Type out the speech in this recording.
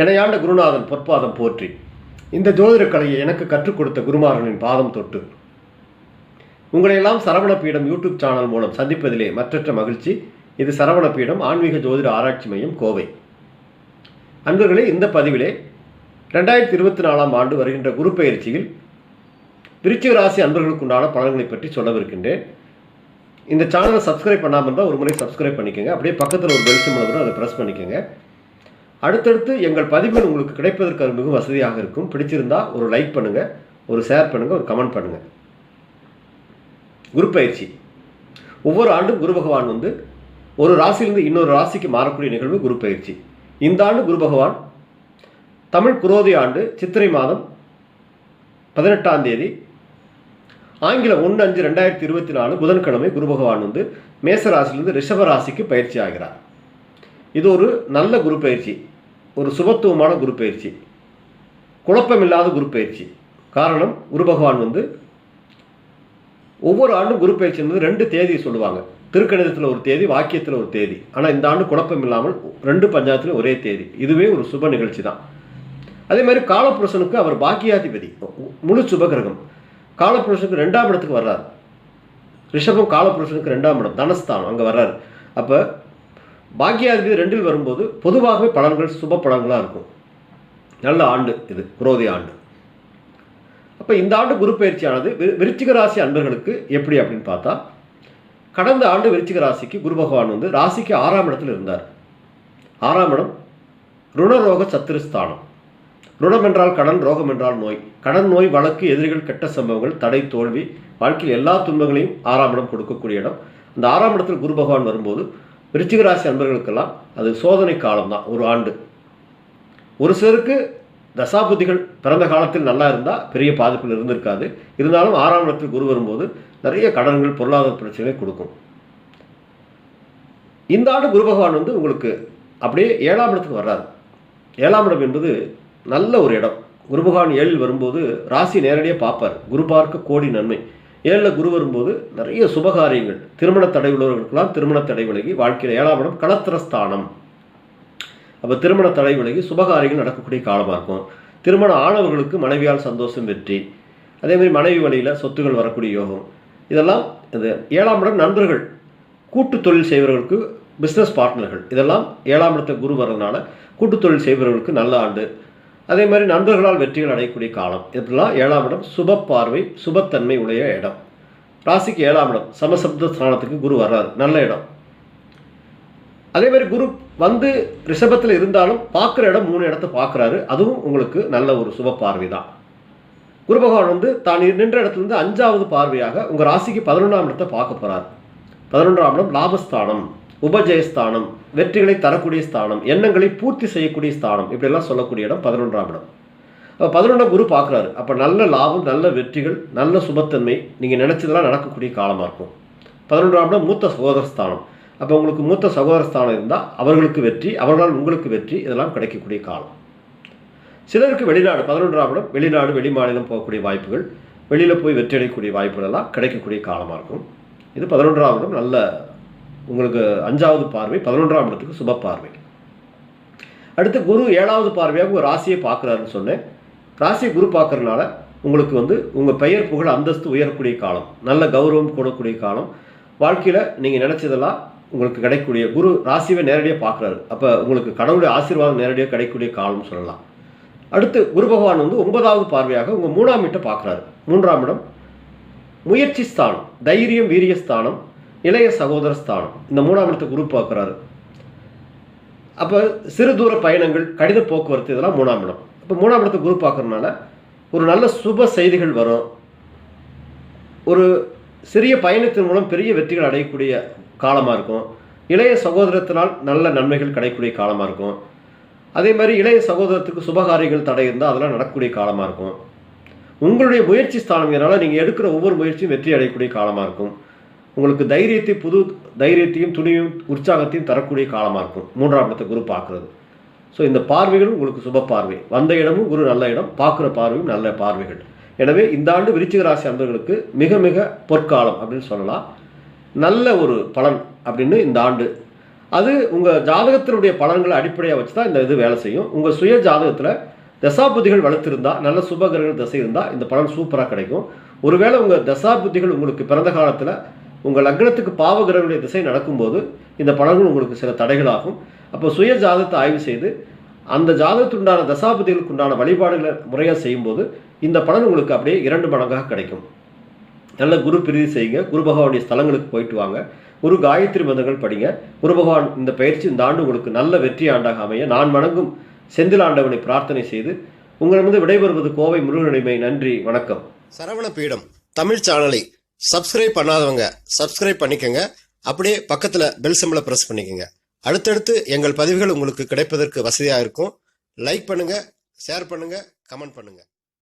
இணையாண்ட குருநாதன் பொற்பாதம் போற்றி. இந்த ஜோதிட கலையை எனக்கு கற்றுக் கொடுத்த குருமாரனின் பாதம் தொட்டு. உங்களையெல்லாம் சரவண பீடம் யூடியூப் சேனல் மூலம் சந்திப்பதிலே மற்றற்ற மகிழ்ச்சி. இது சரவண பீடம் ஆன்மீக ஜோதிட ஆராய்ச்சி மையம் கோவை. அன்பர்களே இந்த பதிவிலே ரெண்டாயிரத்தி இருபத்தி நாலாம் ஆண்டு வருகின்ற குரு பயிற்சியில் விருச்சிக ராசி அன்பர்களுக்குண்டான பலன்களை பற்றி சொல்லவிருக்கின்றேன். இந்த சேனலை சப்ஸ்கிரைப் பண்ணாமல் இருந்தால் ஒரு முறை சப்ஸ்கிரைப் பண்ணிக்கோங்க. அப்படியே பக்கத்தில் ஒரு பெல் சிம்பிள் அதை ப்ரெஸ் பண்ணிக்கோங்க. அடுத்தடுத்து எங்கள் பதிவுகள் உங்களுக்கு கிடைப்பதற்கு அது மிகவும் வசதியாக இருக்கும். பிடிச்சிருந்தால் ஒரு லைக் பண்ணுங்கள் ஒரு ஷேர் பண்ணுங்கள் ஒரு கமெண்ட் பண்ணுங்கள் குரு பயிற்சி. ஒவ்வொரு ஆண்டும் குரு பகவான் வந்து ஒரு ராசியிலிருந்து இன்னொரு ராசிக்கு மாறக்கூடிய நிகழ்வு குரு பயிற்சி. இந்த ஆண்டு குரு பகவான் தமிழ் குரோதி ஆண்டு சித்திரை மாதம் பதினெட்டாம் தேதி ஆங்கிலம் ஒன்று அஞ்சு ரெண்டாயிரத்தி இருபத்தி நாலு புதன்கிழமை குரு பகவான் வந்து மேச ராசியிலிருந்து ரிஷப ராசிக்கு பயிற்சி ஆகிறார். இது ஒரு நல்ல குரு பயிற்சி. ஒரு சுபத்துவமான குரு பயிற்சி. குழப்பமில்லாத குரு பயிற்சி. காரணம் குரு பகவான் வந்து ஒவ்வொரு ஆண்டும் குரு பயிற்சி வந்து ரெண்டு தேதி சொல்லுவாங்க. திருக்கணிதத்தில் ஒரு தேதி வாக்கியத்தில் ஒரு தேதி. ஆனால் இந்த ஆண்டு குழப்பம் இல்லாமல் ரெண்டு பஞ்சாயத்தில் ஒரே தேதி. இதுவே ஒரு சுப நிகழ்ச்சி தான். அதே மாதிரி காலப்புருஷனுக்கு அவர் பாக்கியாதிபதி. முழு சுபகிரகம். காலப்புருஷனுக்கு ரெண்டாம் இடத்துக்கு வர்றார். ரிஷபம் காலப்புருஷனுக்கு ரெண்டாம் இடம். தனஸ்தானம் அங்கே வர்றார். அப்போ பாக்கியாதிபதி ரெண்டில் வரும்போது பொதுவாகவே பலன்கள் சுப பலன்களாக இருக்கும். நல்ல ஆண்டு இது குரோதி ஆண்டு. அப்போ இந்த ஆண்டு குரு பயிற்சியானது விருச்சிக ராசி அன்பர்களுக்கு எப்படி அப்படின்னு பார்த்தா கடந்த ஆண்டு விருச்சிக ராசிக்கு குரு பகவான் வந்து ராசிக்கு ஆறாம் இடத்தில் இருந்தார். ஆறாம் இடம் ருணரோக சத்துருஸ்தானம் ருணம் என்றால் கடன் ரோகம் என்றால் நோய். கடன் நோய் வழக்கு எதிரிகள் கெட்ட சம்பவங்கள் தடை தோல்வி வாழ்க்கையில் எல்லா துன்பங்களையும் ஆறாம் இடம் கொடுக்கக்கூடிய இடம். அந்த ஆறாம் இடத்தில் குரு பகவான் வரும்போது விருச்சிக ராசி அன்பர்களுக்கெல்லாம் அது சோதனை காலம்தான் ஒரு ஆண்டு. ஒரு சிலருக்கு தசாபுத்திகள் பிறந்த காலத்தில் நல்லா இருந்தால் பெரிய பாதிப்புகள் இருந்திருக்காது. இருந்தாலும் ஆறாம் இடத்தில் குரு வரும்போது நிறைய கடன்கள் பொருளாதார பிரச்சனை கொடுக்கும். இந்த ஆண்டு குரு பகவான் வந்து உங்களுக்கு அப்படியே ஏழாம் இடத்துக்கு வர்றாரு. ஏழாம் இடம் என்பது நல்ல ஒரு இடம். குரு பகவான் ஏழில் வரும்போது ராசி நேரடியாக பார்ப்பார். குரு பார்க்க கோடி நன்மை. ஏழில் குரு வரும்போது நிறைய சுபகாரியங்கள். திருமண தடை உள்ளவர்களுக்கெல்லாம் திருமண தடை விலகி வாழ்க்கையில் ஏழாம் இடம் களத்திரஸ்தானம் அப்போ திருமண தடை விலகி சுபகாரியங்கள் நடக்கக்கூடிய காலமாக இருக்கும். திருமணம் ஆனவர்களுக்கு மனைவியால் சந்தோஷம் வெற்றி. அதே மாதிரி மனைவி வழியில் சொத்துகள் வரக்கூடிய யோகம். இதெல்லாம் இது ஏழாம் இடம் நண்பர்கள் கூட்டு தொழில் செய்பவர்களுக்கு பிஸ்னஸ் பார்ட்னர்கள் இதெல்லாம் ஏழாம் இடத்த குரு வர்றதுனால கூட்டு தொழில் செய்பவர்களுக்கு நல்ல ஆண்டு. அதே மாதிரி நண்பர்களால் வெற்றிகள் அடையக்கூடிய காலம். இதெல்லாம் ஏழாம் இடம் சுப பார்வை சுபத்தன்மை உடைய இடம். ராசிக்கு ஏழாம் இடம் சமசப்த ஸ்தானத்துக்கு குரு வர்றாரு. நல்ல இடம். அதே மாதிரி குரு வந்து ரிஷபத்தில் இருந்தாலும் பார்க்குற இடம் மூணு இடத்த பார்க்குறாரு. அதுவும் உங்களுக்கு நல்ல ஒரு சுப பார்வை தான். குரு பகவான் வந்து தான் நின்ற இடத்துலேருந்து அஞ்சாவது பார்வையாக உங்கள் ராசிக்கு பதினொன்றாம் இடத்தை பார்க்க போகிறார் பதினொன்றாம் இடம் லாபஸ்தானம். உபஜயஸ்தானம் வெற்றிகளை தரக்கூடிய ஸ்தானம் எண்ணங்களை பூர்த்தி செய்யக்கூடிய ஸ்தானம் இப்படியெல்லாம் சொல்லக்கூடிய இடம் பதினொன்றாம் இடம். அப்போ பதினொன்றாம் குரு பார்க்குறாரு. அப்போ நல்ல லாபம் நல்ல வெற்றிகள் நல்ல சுபத்தன்மை நீங்கள் நினச்சதெல்லாம் நடக்கக்கூடிய காலமாக இருக்கும். பதினொன்றாம் இடம் மூத்த சகோதர ஸ்தானம். அப்போ உங்களுக்கு மூத்த சகோதர ஸ்தானம் இருந்தால் அவர்களுக்கு வெற்றி அவர்களால் உங்களுக்கு வெற்றி இதெல்லாம் கிடைக்கக்கூடிய காலம். சிலருக்கு வெளிநாடு பதினொன்றாம் இடம் வெளிநாடு வெளி மாநிலம் போகக்கூடிய வாய்ப்புகள் வெளியில் போய் வெற்றி அடையக்கூடிய வாய்ப்புகள் எல்லாம் கிடைக்கக்கூடிய காலமாக இருக்கும். இது பதினொன்றாம் இடம் நல்ல உங்களுக்கு அஞ்சாவது பார்வை பதினொன்றாம் இடத்துக்கு சுப பார்வை. அடுத்து குரு ஏழாவது பார்வையாக ஒரு ராசியை பார்க்குறாருன்னு சொன்னேன். ராசியை குரு பார்க்குறதுனால உங்களுக்கு வந்து உங்கள் பெயர் புகழ் அந்தஸ்து உயரக்கூடிய காலம் நல்ல கௌரவம் கூடக்கூடிய காலம். வாழ்க்கையில் நீங்கள் நினச்சதெல்லாம் உங்களுக்கு கிடைக்கக்கூடிய குரு ராசியை நேரடியாக பார்க்குறாரு. அப்போ உங்களுக்கு கடவுளுடைய ஆசீர்வாதம் நேரடியாக கிடைக்கக்கூடிய காலம்னு சொல்லலாம். அடுத்து குரு பகவான் வந்து ஒன்பதாவது பார்வையாக உங்கள் மூணாம் இடத்தை பார்க்குறாரு. மூன்றாம் இடம் முயற்சி ஸ்தானம் தைரியம் வீரிய ஸ்தானம் இளைய சகோதர ஸ்தானம். இந்த மூணாம் இடத்தை குரு பார்க்குறாரு. அப்போ சிறு தூர பயணங்கள் கடித போக்குவரத்து இதெல்லாம் மூணாம் இடம். அப்போ மூணாம் இடத்தை குரு பார்க்குறதுனால ஒரு நல்ல சுப செய்திகள் வரும். ஒரு சிறிய பயணத்தின் மூலம் பெரிய வெற்றிகள் அடையக்கூடிய காலமாக இருக்கும். இளைய சகோதரத்தினால் நல்ல நன்மைகள் கிடைக்கக்கூடிய காலமாக இருக்கும். அதே மாதிரி இளைய சகோதரத்துக்கு சுபகாரியங்கள் தடை இருந்தால் அதெல்லாம் நடக்கக்கூடிய காலமாக இருக்கும். உங்களுடைய முயற்சி ஸ்தானங்கிறனால நீங்கள் எடுக்கிற ஒவ்வொரு முயற்சியும் வெற்றி அடையக்கூடிய காலமாக இருக்கும். உங்களுக்கு தைரியத்தை புது தைரியத்தையும் துணியும் உற்சாகத்தையும் தரக்கூடிய காலமாக இருக்கும். மூன்றாம் இடத்தை குரு பார்க்குறது. ஸோ இந்த பார்வைகளும் உங்களுக்கு சுப பார்வை. வந்த இடமும் குரு நல்ல இடம் பார்க்குற பார்வையும் நல்ல பார்வைகள். எனவே இந்த ஆண்டு விருச்சிக ராசி அன்பர்களுக்கு மிக மிக பொற்காலம் அப்படின்னு சொல்லலாம். நல்ல ஒரு பலன் அப்படின்னு இந்த ஆண்டு. அது உங்கள் ஜாதகத்தினுடைய பலன்களை அடிப்படையாக வச்சு தான் இந்த இது வேலை செய்யும். உங்கள் சுய ஜாதகத்தில் தசாபுத்திகள் வளர்த்திருந்தா நல்ல சுபகிரகங்கள் திசை இருந்தால் இந்த பலன் சூப்பராக கிடைக்கும். ஒருவேளை உங்கள் தசாபுத்திகள் உங்களுக்கு பிறந்த காலத்தில் உங்கள் லக்னத்துக்கு பாவகிரகங்களுடைய திசை நடக்கும்போது இந்த பலன்கள் உங்களுக்கு சில தடைகளாகும். அப்போ சுய ஜாதகத்தை ஆய்வு செய்து அந்த ஜாதகத்துண்டான தசாபதிகளுக்கு உண்டான வழிபாடுகளை முறையாக செய்யும்போது இந்த பலன் உங்களுக்கு அப்படியே இரண்டு மடங்காக கிடைக்கும். நல்ல குரு பிரீதி செய்யுங்க. குரு பகவானுடைய ஸ்தலங்களுக்கு போயிட்டு வாங்க. குரு காயத்ரி மந்திரங்கள் படிங்க. குரு பகவான் இந்த பயிற்சி இந்த ஆண்டு உங்களுக்கு நல்ல வெற்றி ஆண்டாக அமைய நான் வணங்கும் செந்தில் ஆண்டவனை பிரார்த்தனை செய்து உங்களிடமிருந்து விடைபெறுவது கோவை முருகனிமை நன்றி. வணக்கம். சரவண பீடம் தமிழ் சேனலை சப்ஸ்கிரைப் பண்ணாதவங்க சப்ஸ்கிரைப் பண்ணிக்கங்க. அப்படியே பக்கத்தில் பெல் சிம்பிளை ப்ரெஸ் பண்ணிக்கங்க. அடுத்தடுத்து எங்கள் பதிவுகள் உங்களுக்கு கிடைப்பதற்கு வசதியாக இருக்கும். லைக் பண்ணுங்கள் ஷேர் பண்ணுங்கள் கமெண்ட் பண்ணுங்கள்